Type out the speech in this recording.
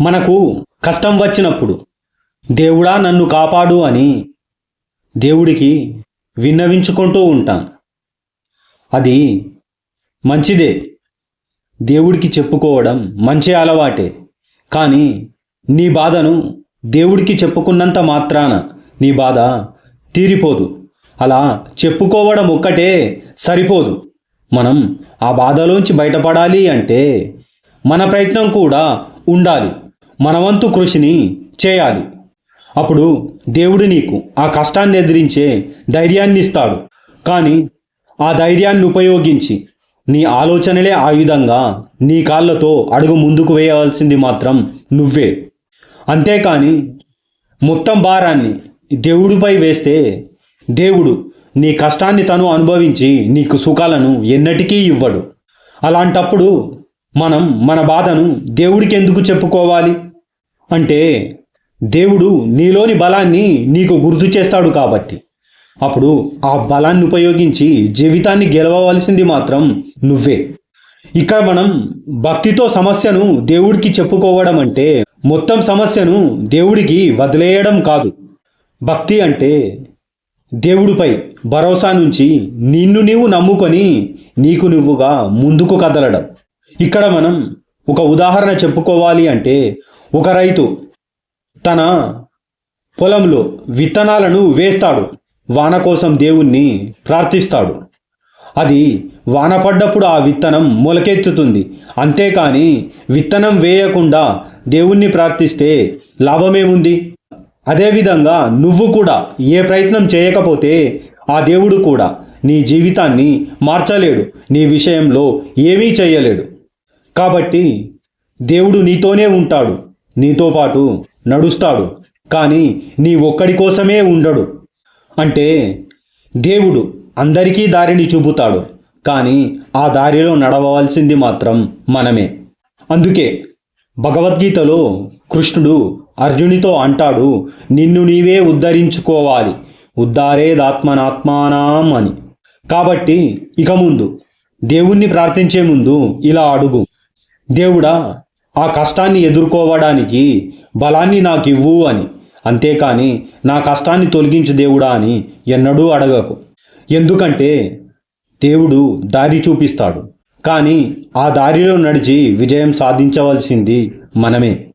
మనకు కష్టం వచ్చినప్పుడు దేవుడా నన్ను కాపాడు అని దేవుడికి విన్నవించుకుంటూ ఉంటాం. అది మంచిదే. దేవుడికి చెప్పుకోవడం మంచి అలవాటే. కానీ నీ బాధను దేవుడికి చెప్పుకున్నంత మాత్రాన నీ బాధ తీరిపోదు. అలా చెప్పుకోవడం ఒక్కటే సరిపోదు. మనం ఆ బాధలోంచి బయటపడాలి అంటే మన ప్రయత్నం కూడా ఉండాలి. మన వంతు కృషిని చేయాలి. అప్పుడు దేవుడు నీకు ఆ కష్టాన్ని ఎదిరించే ధైర్యాన్ని ఇస్తాడు. కానీ ఆ ధైర్యాన్ని ఉపయోగించి నీ ఆలోచనలే ఆయుధంగా నీ కాళ్ళతో అడుగు ముందుకు వేయవలసింది మాత్రం నువ్వే. అంతేకాని మొత్తం భారాన్ని దేవుడిపై వేస్తే దేవుడు నీ కష్టాన్ని తను అనుభవించి నీకు సుఖాలను ఎన్నటికీ ఇవ్వడు. అలాంటప్పుడు మనం మన బాధను దేవుడికి ఎందుకు చెప్పుకోవాలి? అంటే దేవుడు నీలోని బలాన్ని నీకు గుర్తు చేస్తాడు కాబట్టి. అప్పుడు ఆ బలాన్ని ఉపయోగించి జీవితాన్ని గెలవవలసింది మాత్రం నువ్వే. ఇక్కడ మనం భక్తితో సమస్యను దేవుడికి చెప్పుకోవడం అంటే మొత్తం సమస్యను దేవుడికి వదిలేయడం కాదు. భక్తి అంటే దేవుడిపై భరోసా నుంచి నిన్ను నీవు నమ్ముకొని నీకు నువ్వుగా ముందుకు కదలడం. ఇక్కడ మనం ఒక ఉదాహరణ చెప్పుకోవాలి అంటే ఒక రైతు తన పొలంలో విత్తనాలను వేస్తాడు వాన కోసం దేవుణ్ణి ప్రార్థిస్తాడు. అది వాన పడ్డప్పుడు ఆ విత్తనం మొలకెత్తుతుంది. అంతేకాని విత్తనం వేయకుండా దేవుణ్ణి ప్రార్థిస్తే లాభమేముంది? అదేవిధంగా నువ్వు కూడా ఏ ప్రయత్నం చేయకపోతే ఆ దేవుడు కూడా నీ జీవితాన్ని మార్చలేడు నీ విషయంలో ఏమీ చేయలేడు. కాబట్టి దేవుడు నీతోనే ఉంటాడు. నీతో పాటు నడుస్తాడు కానీ నీ ఒక్కడి కోసమే ఉండడు. అంటే దేవుడు అందరికీ దారిని చూపుతాడు కానీ ఆ దారిలో నడవవలసింది మాత్రం మనమే. అందుకే భగవద్గీతలో కృష్ణుడు అర్జునితో అంటాడు నిన్ను నీవే ఉద్ధరించుకోవాలి ఉద్ధారేదాత్మనాత్మానం అని. కాబట్టి ఇక ముందు దేవుణ్ణి ప్రార్థించే ముందు ఇలా అడుగు. దేవుడా ఆ కష్టాన్ని ఎదుర్కోవడానికి బలాన్ని నాకు ఇవ్వు అని. అంతేకాని నా కష్టాన్ని తొలగించు దేవుడా అని ఎన్నడూ అడగకు. ఎందుకంటే దేవుడు దారి చూపిస్తాడు. కానీ ఆ దారిలో నడిచి విజయం సాధించవలసింది మనమే.